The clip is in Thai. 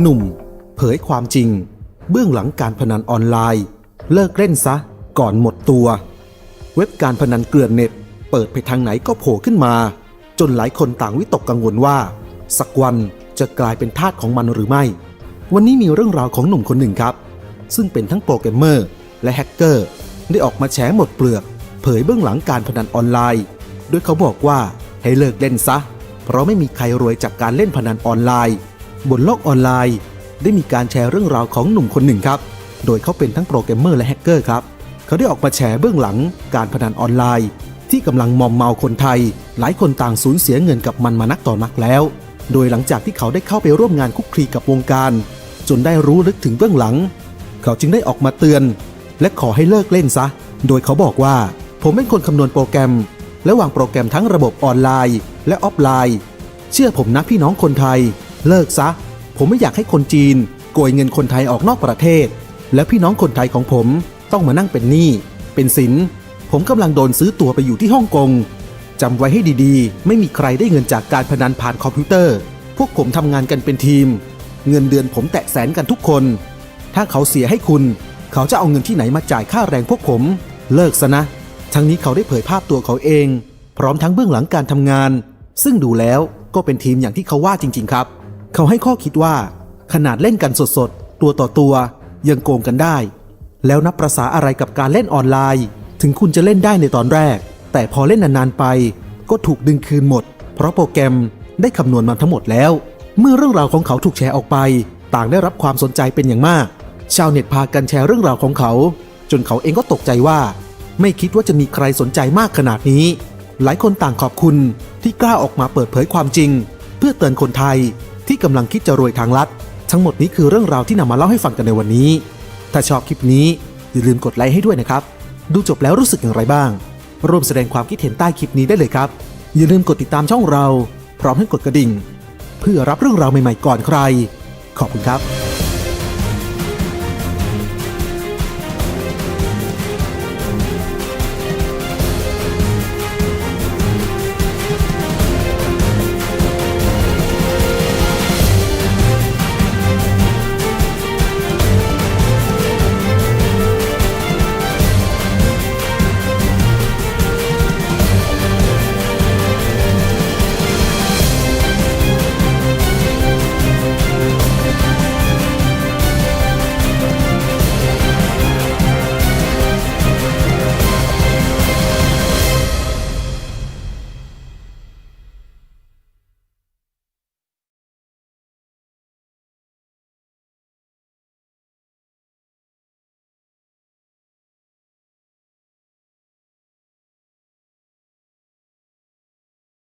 หนุ่ม เผยความจริง เบื้องหลังการพนันออนไลน์ เลิกเล่นซะ ก่อนหมดตัว เว็บการพนันเกลื่อนเน็ต เปิดไปทางไหนก็โผล่ขึ้นมา จนหลายคนต่างวิตกกังวลว่า สักวันจะกลายเป็นทาสของมันหรือไม่ วันนี้มีเรื่องราวของหนุ่มคนหนึ่งครับ ซึ่งเป็นทั้งโปรแกรมเมอร์ และแฮกเกอร์ ได้ออกมาแฉหมดเปลือก เผยเบื้องหลังการพนันออนไลน์ โดยเขาบอกว่าให้เลิกเล่นซะ เพราะไม่มีใครรวยจากการเล่นพนันออนไลน์ บนโลกออนไลน์ ได้มีการแชร์เรื่องราวของหนุ่มคนหนึ่งครับ โดยเขาเป็นทั้งโปรแกรมเมอร์และแฮกเกอร์ครับ เขาได้ออกมาแฉเบื้องหลังการพนันออนไลน์ ที่กำลังมอมเมาคนไทย หลายคนต่างสูญเสียเงินกับมันมานักต่อนักแล้ว โดยหลังจากที่เขาได้เข้าไปร่วมงานคุกคีกับวงการ จนได้รู้ลึกถึงเบื้องหลัง เขาจึงได้ออกมาเตือน และขอให้เลิกเล่นซะ โดยเขาบอกว่า ผมเป็นคนคำนวณโปรแกรม และวางโปรแกรมทั้งระบบออนไลน์ และออฟไลน์ เชื่อผมนะพี่น้องคนไทย เลิกซะ ผมไม่อยากให้คนจีนโกยเงินคนไทยออกนอกประเทศ และพี่น้องคนไทยของผมต้องมานั่งเป็นหนี้เป็นสิน ผมกำลังโดนซื้อตั๋วไปอยู่ที่ฮ่องกงจำไว้ให้ดีๆ ไม่มีใครได้เงินจากการพนันผ่านคอมพิวเตอร์ พวกผมทำงานกันเป็นทีม เงินเดือนผมแตะแสนกันทุกคน ถ้าเขาเสียให้คุณ เขาจะเอาเงินที่ไหนมาจ่ายค่าแรงพวกผม เลิกซะนะ ทั้งนี้เขาได้เผยภาพตัวเขาเอง พร้อมทั้งเบื้องหลังการทำงาน ซึ่งดูแล้วก็เป็นทีมอย่างที่เขาว่าจริง ๆ ครับ เขาให้ข้อคิดว่าขนาดเล่นกันสดๆ ตัวต่อตัว ยังโกงกันได้ แล้วนับประษาอะไรกับการเล่นออนไลน์ ถึงคุณจะเล่นได้ในตอนแรก แต่พอเล่นนานๆไป ก็ถูกดึงคืนหมด เพราะโปรแกรมได้คำนวณมาทั้งหมดแล้ว เมื่อเรื่องราวของเขาถูกแชร์ออกไป ต่างได้รับความสนใจเป็นอย่างมาก ชาวเน็ตพากันแชร์เรื่องราวของเขา จนเขาเองก็ตกใจว่า ไม่คิดว่าจะมีใครสนใจมากขนาดนี้ หลายคนต่างขอบคุณที่กล้าออกมาเปิดเผยความจริง เพื่อเตือนคนไทย ที่กำลังคิดจะรวยทางลัด ทั้งหมดนี้คือเรื่องราวที่นำมาเล่าให้ฟังกันในวันนี้ ถ้าชอบคลิปนี้อย่าลืมกดไลค์ให้ด้วยนะครับ ดูจบแล้วรู้สึกอย่างไรบ้าง ร่วมแสดงความคิดเห็นใต้คลิปนี้ได้เลยครับ อย่าลืมกดติดตามช่องเรา พร้อมให้กดกระดิ่ง เพื่อรับเรื่องราวใหม่ๆก่อนใคร ขอบคุณครับ